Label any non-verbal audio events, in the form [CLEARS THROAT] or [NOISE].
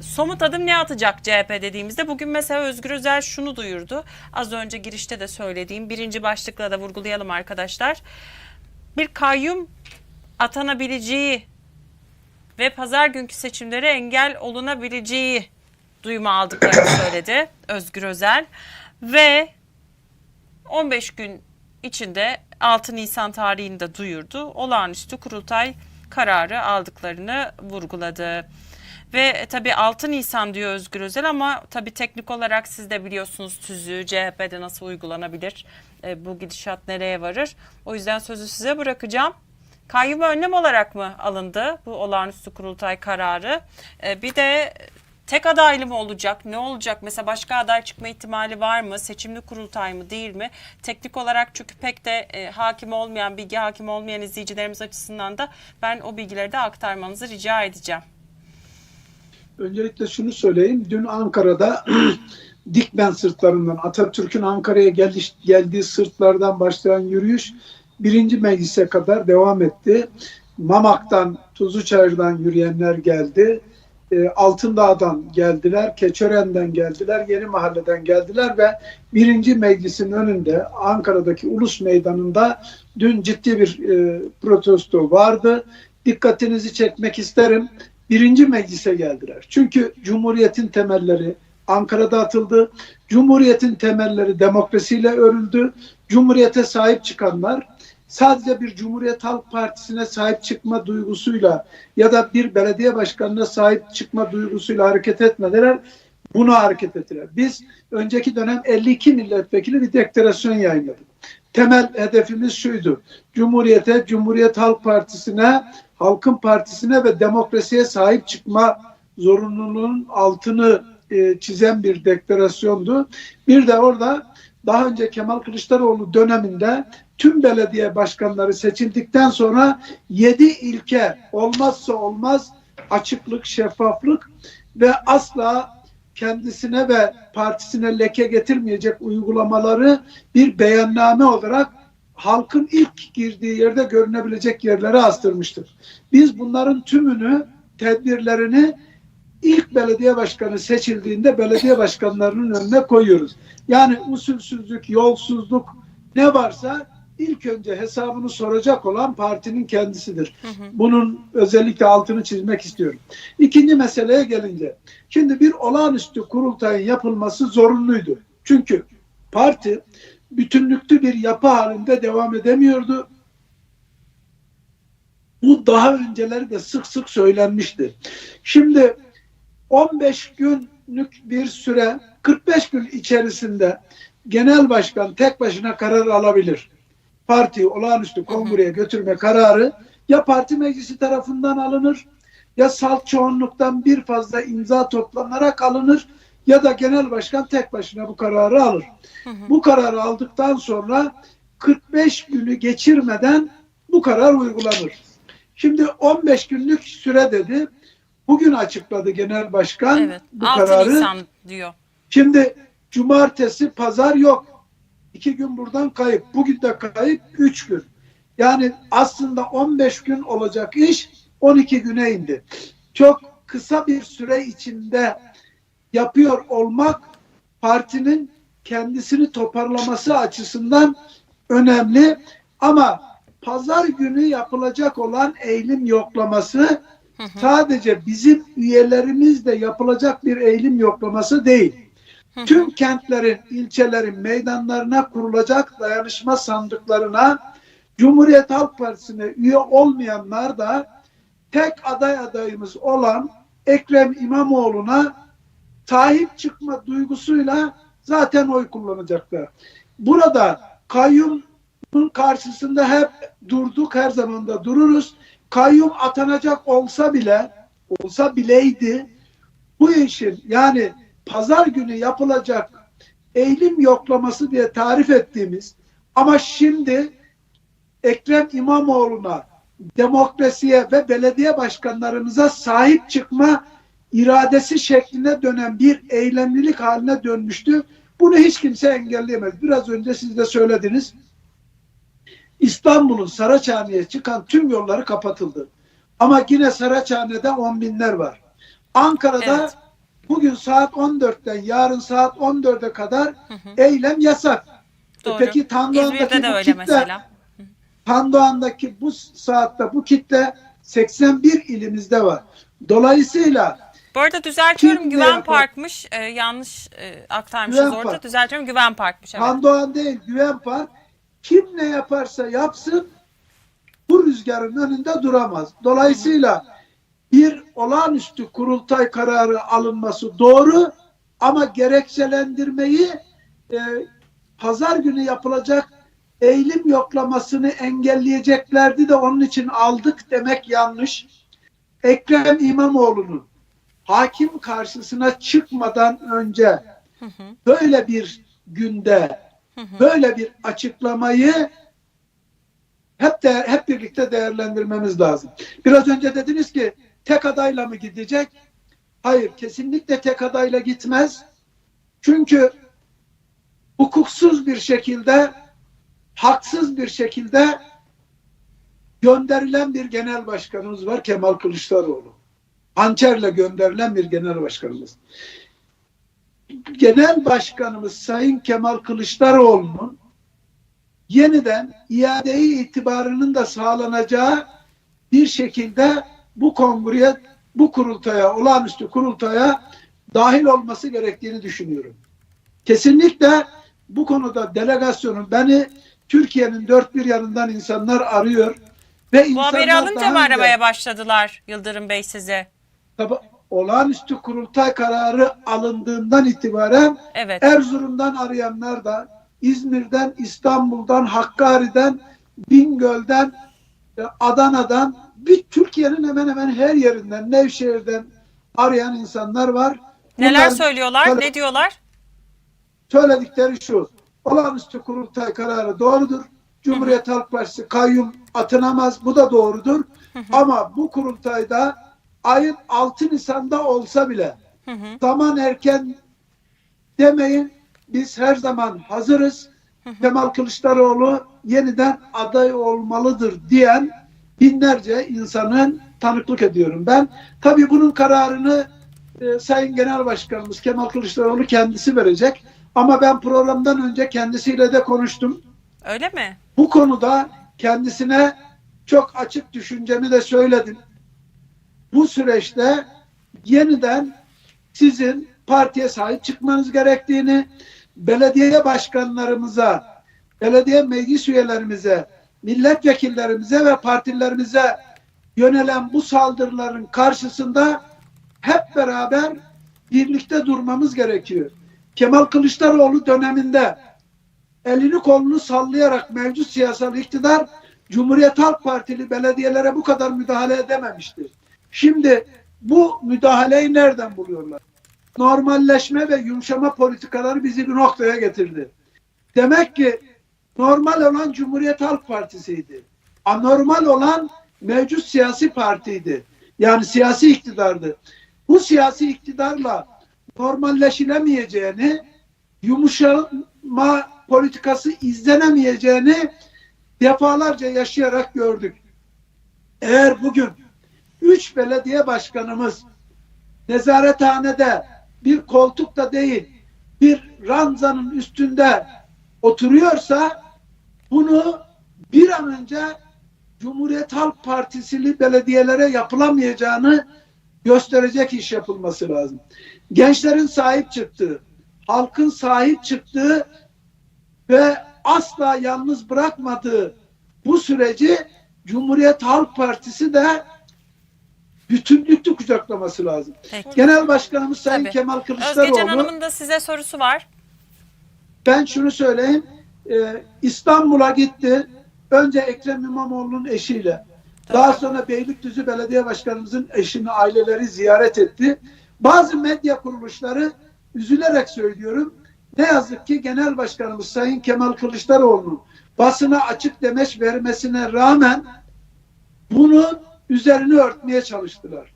somut adım ne atacak CHP dediğimizde bugün mesela Özgür Özel şunu duyurdu. Az önce girişte de söylediğim birinci başlıkla da vurgulayalım arkadaşlar. Bir kayyum atanabileceği ve pazar günkü seçimlere engel olunabileceği duyma aldıklarını [COUGHS] söyledi Özgür Özel ve 15 gün içinde 6 Nisan tarihinde duyurdu. Olağanüstü kurultay kararı aldıklarını vurguladı. Ve tabii 6 Nisan diyor Özgür Özel ama tabii teknik olarak siz de biliyorsunuz tüzüğü CHP'de nasıl uygulanabilir, e, bu gidişat nereye varır. O yüzden sözü size bırakacağım. Kayyum önlem olarak mı alındı bu olağanüstü kurultay kararı? E, bir de tek adaylı mı olacak? Ne olacak? Mesela başka aday çıkma ihtimali var mı? Seçimli kurultay mı değil mi? Teknik olarak çünkü pek de e, hakim olmayan, bilgi hakim olmayan izleyicilerimiz açısından da ben o bilgileri de aktarmanızı rica edeceğim. Öncelikle şunu söyleyeyim. Dün Ankara'da [CLEARS THROAT] Dikmen sırtlarından Atatürk'ün Ankara'ya geliş, geldiği sırtlardan başlayan yürüyüş birinci meclise kadar devam etti. Mamak'tan, Tuzluçayır'dan yürüyenler geldi. E, Altındağ'dan geldiler, Keçören'den geldiler, Yeni Mahalle'den geldiler ve birinci meclisin önünde Ankara'daki Ulus Meydanı'nda dün ciddi bir e, protesto vardı. Dikkatinizi çekmek isterim birinci meclise geldiler. Çünkü Cumhuriyet'in temelleri Ankara'da atıldı. Cumhuriyet'in temelleri demokrasiyle örüldü. Cumhuriyet'e sahip çıkanlar sadece bir Cumhuriyet Halk Partisi'ne sahip çıkma duygusuyla ya da bir belediye başkanına sahip çıkma duygusuyla hareket etmediler. Buna hareket ettiler. Biz önceki dönem 52 milletvekili bir deklarasyon yayınladık. Temel hedefimiz şuydu. Cumhuriyete, Cumhuriyet Halk Partisi'ne Halkın Partisi'ne ve demokrasiye sahip çıkma zorunluluğunun altını e, çizen bir deklarasyondu. Bir de orada daha önce Kemal Kılıçdaroğlu döneminde tüm belediye başkanları seçildikten sonra 7 ilke olmazsa olmaz açıklık, şeffaflık ve asla kendisine ve partisine leke getirmeyecek uygulamaları bir beyanname olarak halkın ilk girdiği yerde görünebilecek yerlere astırmıştır. Biz bunların tümünü, tedbirlerini ilk belediye başkanı seçildiğinde belediye başkanlarının önüne koyuyoruz. Yani usulsüzlük, yolsuzluk ne varsa ilk önce hesabını soracak olan partinin kendisidir. Bunun özellikle altını çizmek istiyorum. İkinci meseleye gelince, şimdi bir olağanüstü kurultayın yapılması zorunluydu. Çünkü parti bütünlüklü bir yapı halinde devam edemiyordu. Bu daha önceleri de sık sık söylenmişti. Şimdi 15 günlük bir süre 45 gün içerisinde genel başkan tek başına karar alabilir. Partiyi olağanüstü kongreye götürme kararı ya parti meclisi tarafından alınır ya salt çoğunluktan bir fazla imza toplanarak alınır ya da genel başkan tek başına bu kararı alır. Bu kararı aldıktan sonra 45 günü geçirmeden bu karar uygulanır. Şimdi 15 günlük süre dedi. Bugün açıkladı genel başkan Evet. bu 6 kararı. Nisan diyor. Şimdi cumartesi, pazar yok. İki gün buradan kayıp. Bugün de kayıp. Üç gün. Yani aslında 15 gün olacak iş 12 güne indi. Çok kısa bir süre içinde yapıyor olmak partinin kendisini toparlaması açısından önemli. Ama pazar günü yapılacak olan eğilim yoklaması sadece bizim üyelerimizle yapılacak bir eğilim yoklaması değil. Tüm kentlerin, ilçelerin meydanlarına kurulacak dayanışma sandıklarına Cumhuriyet Halk Partisi'ne üye olmayanlar da tek aday adayımız olan Ekrem İmamoğlu'na sahip çıkma duygusuyla zaten oy kullanacaklar. Burada kayyumun karşısında hep durduk, her zaman da dururuz. Kayyum atanacak olsa bile, olsa bileydi bu işin yani pazar günü yapılacak eğilim yoklaması diye tarif ettiğimiz ama şimdi Ekrem İmamoğlu'na demokrasiye ve belediye başkanlarımıza sahip çıkma iradesi şekline dönen bir eylemlilik haline dönmüştü. Bunu hiç kimse engelleyemez. Biraz önce siz de söylediniz. İstanbul'un Saraçhane'ye çıkan tüm yolları kapatıldı. Ama yine Saraçhane'de on binler var. Ankara'da Evet. bugün saat 14'ten yarın saat 14'e kadar eylem yasak. E Doğru. Peki Tandoğan'daki bu kitle, mesela. Tandoğan'daki bu saatte bu kitle 81 ilimizde var. Dolayısıyla Bu arada düzeltiyorum Kim Güven yapar? Park'mış. Ee, yanlış e, aktarmışız Güven orada. Park. Düzeltiyorum Güven Park'mış. Evet. Tandoğan değil Güven Park kim ne yaparsa yapsın bu rüzgarın önünde duramaz. Dolayısıyla bir olağanüstü kurultay kararı alınması doğru ama gerekçelendirmeyi e, pazar günü yapılacak eğilim yoklamasını engelleyeceklerdi de onun için aldık demek yanlış. Ekrem İmamoğlu'nun hakim karşısına çıkmadan önce böyle bir günde böyle bir açıklamayı hep de hep birlikte değerlendirmemiz lazım. Biraz önce dediniz ki tek adayla mı gidecek? Hayır, kesinlikle tek adayla gitmez. Çünkü hukuksuz bir şekilde, haksız bir şekilde gönderilen bir genel başkanımız var Kemal Kılıçdaroğlu. Hançerle gönderilen bir genel başkanımız. Genel Başkanımız Sayın Kemal Kılıçdaroğlu'nun yeniden iadeyi itibarının da sağlanacağı bir şekilde bu kongreye, bu kurultaya, olağanüstü kurultaya dahil olması gerektiğini düşünüyorum. Kesinlikle bu konuda delegasyonun beni Türkiye'nin dört bir yanından insanlar arıyor ve Bu haberi alınca mı aramaya başladılar Yıldırım Bey size? Tabii olağanüstü kurultay kararı alındığından itibaren Evet. Erzurum'dan arayanlar da İzmir'den, İstanbul'dan, Hakkari'den, Bingöl'den, e, Adana'dan bir Türkiye'nin hemen hemen her yerinden, Nevşehir'den arayan insanlar var. Neler Bunların söylüyorlar? Tabii. Ne diyorlar? Söyledikleri şu. Olağanüstü kurultay kararı doğrudur. Cumhuriyet Halk Partisi kayyum atanamaz. Bu da doğrudur. Ama bu kurultayda ayın 6 Nisan'da olsa bile Hı hı. zaman erken demeyin. Biz her zaman hazırız. Kemal Kılıçdaroğlu yeniden aday olmalıdır diyen binlerce insanın tanıklık ediyorum ben. Tabii bunun kararını e, Sayın Genel Başkanımız Kemal Kılıçdaroğlu kendisi verecek. Ama ben programdan önce kendisiyle de konuştum. Öyle mi? Bu konuda kendisine çok açık düşüncemi de söyledim. Bu süreçte yeniden sizin partiye sahip çıkmanız gerektiğini, belediye başkanlarımıza, belediye meclis üyelerimize, milletvekillerimize ve partilerimize yönelen bu saldırıların karşısında hep beraber birlikte durmamız gerekiyor. Kemal Kılıçdaroğlu döneminde elini kolunu sallayarak mevcut siyasal iktidar Cumhuriyet Halk Partili belediyelere bu kadar müdahale edememiştir. Şimdi bu müdahaleyi nereden buluyorlar? Normalleşme ve yumuşama politikaları bizi bir noktaya getirdi. Demek ki normal olan Cumhuriyet Halk Partisi'ydi. Anormal olan mevcut siyasi partiydi. Yani siyasi iktidardı. Bu siyasi iktidarla normalleşilemeyeceğini, yumuşama politikası izlenemeyeceğini defalarca yaşayarak gördük. Eğer bugün üç belediye başkanımız nezarethanede bir koltukta değil bir ranzanın üstünde oturuyorsa bunu bir an önce Cumhuriyet Halk Partisili belediyelere yapılamayacağını gösterecek iş yapılması lazım. Gençlerin sahip çıktığı, halkın sahip çıktığı ve asla yalnız bırakmadığı bu süreci Cumhuriyet Halk Partisi de bütünlüklü kucaklaması lazım. Peki. Genel Başkanımız Sayın Tabii. Kemal Özgecan Kılıçdaroğlu Hanım'ın da size sorusu var. ben şunu söyleyeyim e, İstanbul'a gitti önce Ekrem İmamoğlu'nun eşiyle daha sonra Beylikdüzü Belediye Başkanımızın eşini aileleri ziyaret etti. Bazı medya kuruluşları üzülerek söylüyorum ne yazık ki Genel Başkanımız Sayın Kemal Kılıçdaroğlu'nun basına açık demeç vermesine rağmen bunun üzerini örtmeye çalıştılar.